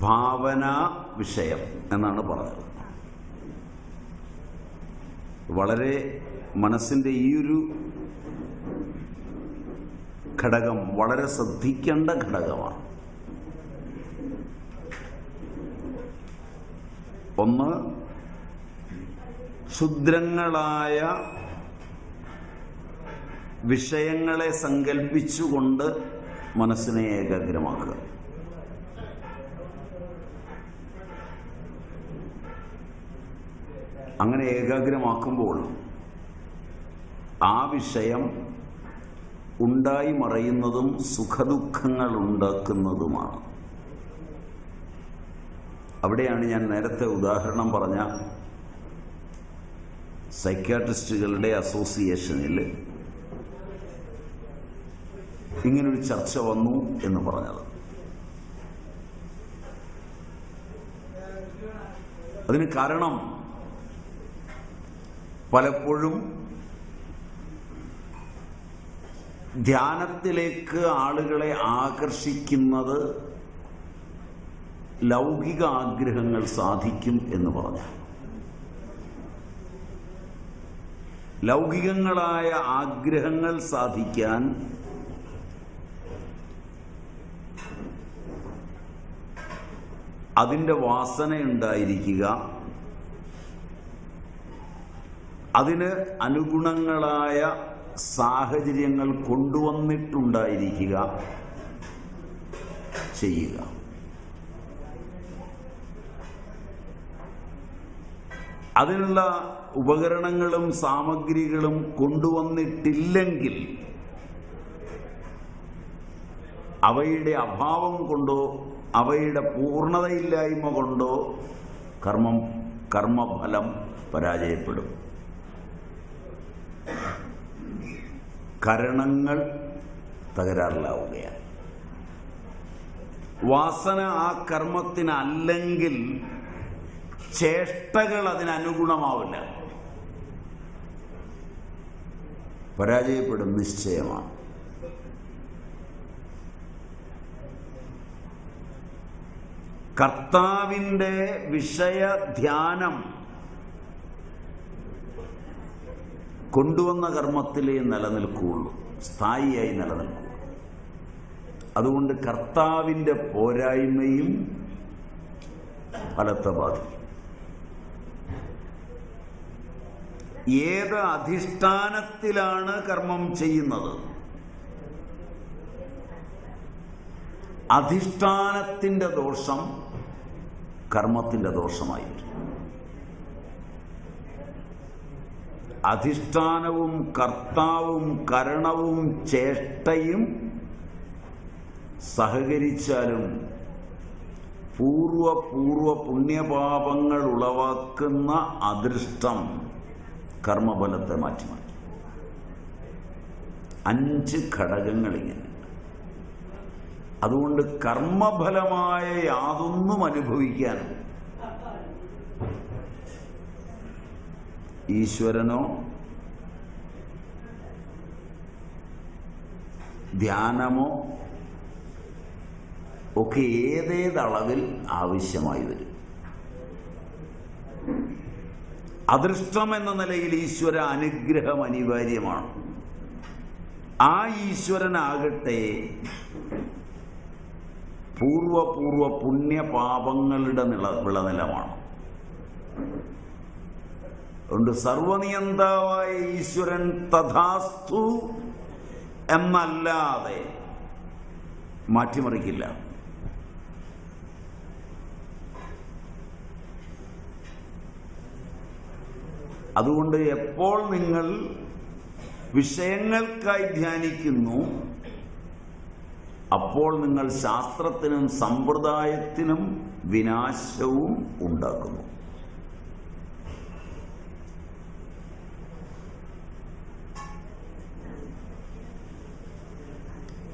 ഭാവന വിഷയം എന്നാണ് പറഞ്ഞത്. വളരെ മനസ്സിന്റെ ഈ ഒരു ഘടകം വളരെ ശ്രദ്ധിക്കേണ്ട ഘടകമാണ്. ഒന്ന് ക്ഷുദ്രങ്ങളായ വിഷയങ്ങളെ സങ്കല്പിച്ചുകൊണ്ട് മനസ്സിനെ ഏകാഗ്രമാക്കുക. അങ്ങനെ ഏകാഗ്രമാക്കുമ്പോൾ ആ വിഷയം ഉണ്ടായി മറയുന്നതും സുഖദുഃഖങ്ങൾ ഉണ്ടാക്കുന്നതുമാണ് അവിടെയാണ് ഞാൻ നേരത്തെ ഉദാഹരണം പറഞ്ഞ സൈക്യാട്രിസ്റ്റുകളുടെ അസോസിയേഷനിൽ ഇങ്ങനൊരു ചർച്ച വന്നു എന്ന് പറഞ്ഞത്. അതിന് കാരണം പലപ്പോഴും ധ്യാനത്തിലേക്ക് ആളുകളെ ആകർഷിക്കുന്നത് ലൗകിക ആഗ്രഹങ്ങൾ സാധിക്കും എന്ന് പറഞ്ഞു. ലൗകികങ്ങളായ ആഗ്രഹങ്ങൾ സാധിക്കാൻ അതിന്റെ വാസന അതിന് അനുഗുണങ്ങളായ സാഹചര്യങ്ങൾ കൊണ്ടുവന്നിട്ടുണ്ടായിരിക്കുക ചെയ്യുക. അതിനുള്ള ഉപകരണങ്ങളും സാമഗ്രികളും കൊണ്ടുവന്നിട്ടില്ലെങ്കിൽ അവയുടെ അഭാവം കൊണ്ടോ അവയുടെ പൂർണതയില്ലായ്മ കൊണ്ടോ കർമ്മം കർമ്മഫലം പരാജയപ്പെടും. കരണങ്ങൾ തകരാറിലാവുകയാണ്. വാസന ആ കർമ്മത്തിനല്ലെങ്കിൽ ചേഷ്ടകൾ അതിനനുഗുണമാവില്ല. പരാജയപ്പെടും നിശ്ചയമാണ്. കർത്താവിന്റെ വിഷയധ്യാനം കൊണ്ടുവന്ന കർമ്മത്തിലേ നിലനിൽക്കുകയുള്ളൂ. സ്ഥായിയായി നിലനിൽക്കുകയുള്ളൂ. അതുകൊണ്ട് കർത്താവിന്റെ പോരായ്മയും ഫലത്തെ ബാധിക്കും. ഏത് അധിഷ്ഠാനത്തിലാണ് കർമ്മം ചെയ്യുന്നത്? അധിഷ്ഠാനത്തിന്റെ ദോഷം കർമ്മത്തിന്റെ ദോഷമായിരിക്കും. അധിഷ്ഠാനവും കർത്താവും കരണവും ചേഷ്ടയും സഹകരിച്ചാലും പൂർവ പൂർവ പുണ്യപാപങ്ങൾ ഉളവാക്കുന്ന അദൃഷ്ടം കർമ്മഫലത്തെ മാറ്റിമാറ്റി. അഞ്ച് ഘടകങ്ങൾ ഇങ്ങനെ അതുകൊണ്ട് കർമ്മഫലമായ യാതൊന്നും അനുഭവിക്കാൻ ഈശ്വരനോ ധ്യാനമോ ഒക്കെ ഏതേതളവിൽ ആവശ്യമായി വരും. അദൃഷ്ടം എന്ന നിലയിൽ ഈശ്വര അനുഗ്രഹം അനിവാര്യമാണ്. ആ ഈശ്വരനാകട്ടെ പൂർവപൂർവ പുണ്യപാപങ്ങളുടെ നില വിളനിലമാണ്. അതുകൊണ്ട് സർവനിയന്താവായ ഈശ്വരൻ തഥാസ്തു എന്നല്ലാതെ മാറ്റിമറിക്കില്ല. അതുകൊണ്ട് എപ്പോൾ നിങ്ങൾ വിഷയങ്ങൾക്കായി ധ്യാനിക്കുന്നു അപ്പോൾ നിങ്ങൾ ശാസ്ത്രത്തിനും സമ്പ്രദായത്തിനും വിനാശവും ഉണ്ടാക്കുന്നു.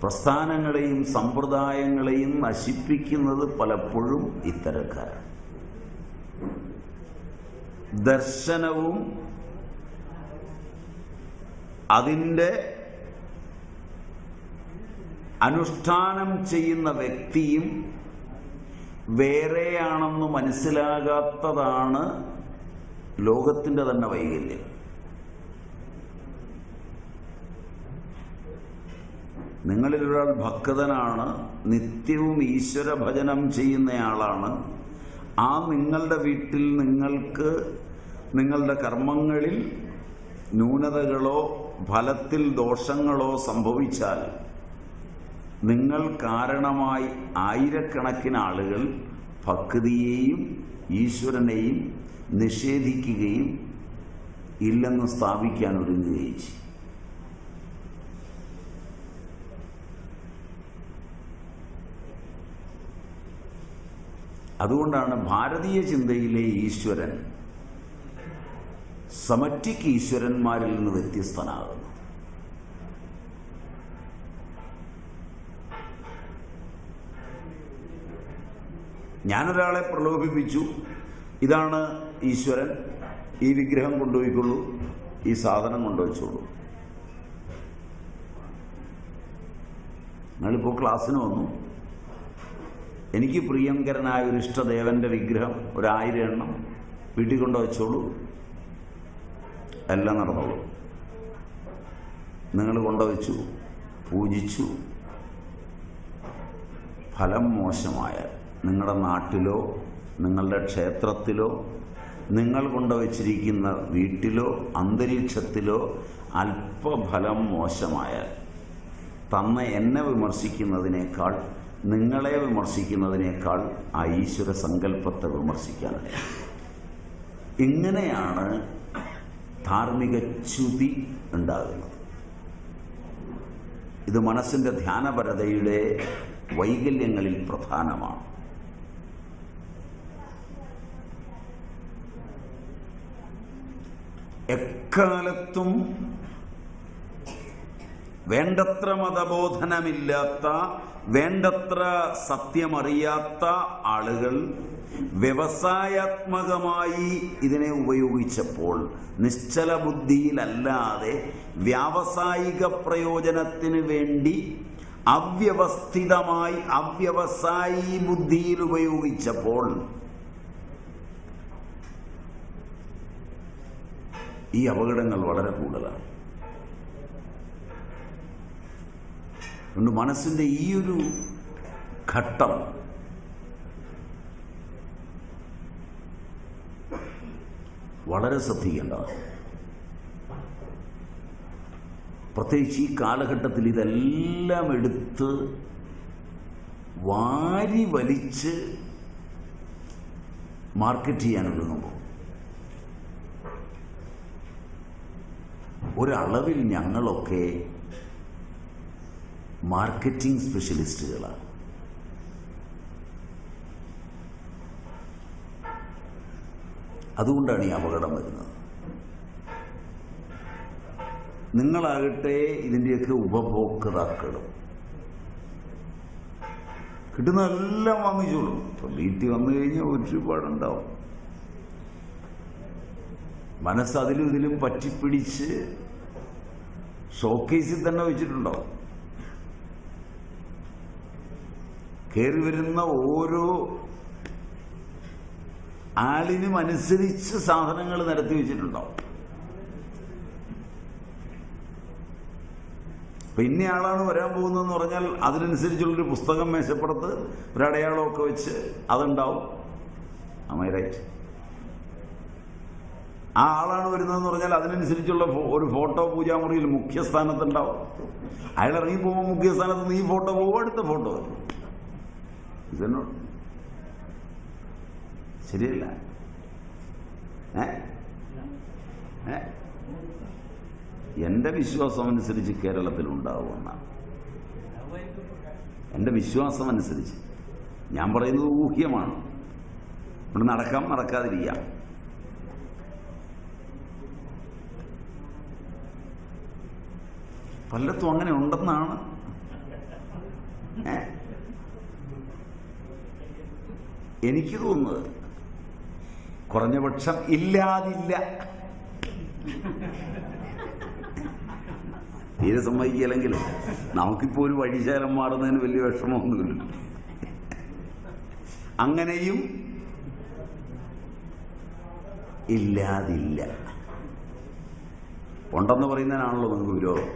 പ്രസ്ഥാനങ്ങളെയും സമ്പ്രദായങ്ങളെയും നശിപ്പിക്കുന്നത് പലപ്പോഴും ഇത്തരക്കാരാണ്. ദർശനവും അതിന്റെ അനുഷ്ഠാനം ചെയ്യുന്ന വ്യക്തിയും വേറെയാണെന്ന് മനസ്സിലാകാത്തതാണ് ലോകത്തിന്റെ തന്നെ വൈകല്യം. നിങ്ങളിൽ ഒരാൾ ഭക്തനാണ് നിത്യവും ഈശ്വര ഭജനം ചെയ്യുന്നയാളാണ്. ആ നിങ്ങളുടെ വീട്ടിൽ നിങ്ങൾക്ക് നിങ്ങളുടെ കർമ്മങ്ങളിൽ ന്യൂനതകളോ ഫലത്തിൽ ദോഷങ്ങളോ സംഭവിച്ചാൽ നിങ്ങൾ കാരണമായി ആയിരക്കണക്കിന് ആളുകൾ ഭക്തിയെയും ഈശ്വരനെയും നിഷേധിക്കുകയും ഇല്ലെന്ന് സ്ഥാപിക്കാൻ ഒരുങ്ങുകയും ചെയ്യും. അതുകൊണ്ടാണ് ഭാരതീയ ചിന്തയിലെ ഈശ്വരൻ സമറ്റിക് ഈശ്വരന്മാരിൽ നിന്ന് വ്യത്യസ്തനാകുന്നത്. ഞാനൊരാളെ പ്രലോഭിപ്പിച്ചു. ഇതാണ് ഈശ്വരൻ. ഈ വിഗ്രഹം കൊണ്ടുപോയിക്കൊള്ളൂ. ഈ സാധനം കൊണ്ടുവച്ചോളൂ. നിങ്ങളിപ്പോൾ ക്ലാസ്സിന് വന്നു. എനിക്ക് പ്രിയങ്കരനായ ഒരു ഇഷ്ടദേവന്റെ വിഗ്രഹം ഒരായിരം എണ്ണം വീട്ടിൽ കൊണ്ടു വെച്ചോളൂ എല്ലാം നടന്നോളൂ. നിങ്ങൾ കൊണ്ടുവച്ചു പൂജിച്ചു. ഫലം മോശമായ നിങ്ങളുടെ നാട്ടിലോ നിങ്ങളുടെ ക്ഷേത്രത്തിലോ നിങ്ങൾ കൊണ്ടുവച്ചിരിക്കുന്ന വീട്ടിലോ അന്തരീക്ഷത്തിലോ അല്പഫലം മോശമായ തന്നെ എന്നെ വിമർശിക്കുന്നതിനേക്കാൾ നിങ്ങളെ വിമർശിക്കുന്നതിനേക്കാൾ ആ ഈശ്വര സങ്കല്പത്തെ വിമർശിക്കാൻ. ഇങ്ങനെയാണ് ധാർമ്മിക ച്യുതി ഉണ്ടാകുന്നത്. ഇത് മനസ്സിന്റെ ധ്യാനപരതയുടെ വൈകല്യങ്ങളിൽ പ്രധാനമാണ്. എക്കാലത്തും വേണ്ടത്ര മതബോധനമില്ലാത്ത വേണ്ടത്ര സത്യമറിയാത്ത ആളുകൾ വ്യവസായാത്മകമായി ഇതിനെ ഉപയോഗിച്ചപ്പോൾ നിശ്ചല ബുദ്ധിയിലല്ലാതെ വ്യാവസായിക പ്രയോജനത്തിന് വേണ്ടി അവ്യവസ്ഥിതമായി അവ്യവസായി ബുദ്ധിയിൽ ഉപയോഗിച്ചപ്പോൾ ഈ അപകടങ്ങൾ വളരെ കൂടുതലാണ്. അതുകൊണ്ട് മനസ്സിന്റെ ഈ ഒരു ഘട്ടം വളരെ ശ്രദ്ധിക്കേണ്ടതാണ് പ്രത്യേകിച്ച് ഈ കാലഘട്ടത്തിൽ ഇതെല്ലാം എടുത്ത് വാരി വലിച്ച് മാർക്കറ്റ് ചെയ്യാൻ ഒരുങ്ങുമ്പോൾ ഒരളവിൽ ഞങ്ങളൊക്കെ മാർക്കറ്റിംഗ് സ്പെഷ്യലിസ്റ്റുകളാണ്. അതുകൊണ്ടാണ് ഈ അപകടം വരുന്നത്. നിങ്ങളാകട്ടെ ഇതിന്റെയൊക്കെ ഉപഭോക്താക്കളും. കിട്ടുന്നതെല്ലാം വാങ്ങിച്ചോളും. ഇപ്പം വീട്ടിൽ വന്നു കഴിഞ്ഞാൽ ഒരുപാടുണ്ടാവും. മനസ്സ് അതിലും ഇതിലും പറ്റിപ്പിടിച്ച് ഷോക്കേസിൽ തന്നെ വെച്ചിട്ടുണ്ടാവും. കയറി വരുന്ന ഓരോ ആളിനും അനുസരിച്ച് സാധനങ്ങൾ നിരത്തി വെച്ചിട്ടുണ്ടാവും. അപ്പൊ ഇന്ന ആളാണ് വരാൻ പോകുന്നതെന്ന് പറഞ്ഞാൽ അതിനനുസരിച്ചുള്ളൊരു പുസ്തകം മേശപ്പുറത്ത് ഒരടയാളമൊക്കെ വെച്ച് അതുണ്ടാവും. അമേരൈറ്റ് റൈറ്റ് ആ ആളാണ് വരുന്നതെന്ന് പറഞ്ഞാൽ അതിനനുസരിച്ചുള്ള ഒരു ഫോട്ടോ പൂജാമുറിയിൽ മുഖ്യസ്ഥാനത്തുണ്ടാവും. അയാൾ ഇറങ്ങി പോകുമ്പോൾ മുഖ്യസ്ഥാനത്ത് നിന്ന് ഈ ഫോട്ടോ പോകും അടുത്ത ഫോട്ടോ വരും. ഇതെന്നോട് ശരിയല്ല. എന്റെ വിശ്വാസം അനുസരിച്ച് കേരളത്തിൽ ഉണ്ടാവുമെന്ന എന്റെ വിശ്വാസം അനുസരിച്ച്. ഞാൻ പറയുന്നത് ഊഹ്യമാണ്. ഇവിടെ നടക്കാം നടക്കാതിരിക്കാം പലയിടത്തും അങ്ങനെ ഉണ്ടെന്നാണ്. ഏ? എനിക്ക് തോന്നുന്നത് കുറഞ്ഞപക്ഷം ഇല്ലാതില്ല. തീരെ സമ്മതിക്കില്ലെങ്കിൽ നമുക്കിപ്പോ ഒരു വഴിശാലം മാറുന്നതിന് വലിയ വിഷമമൊന്നുമില്ല. അങ്ങനെയും ഇല്ലാതില്ല. ഉണ്ടെന്ന് പറയുന്നതിനാണല്ലോ നിങ്ങൾക്ക് വിരോധം.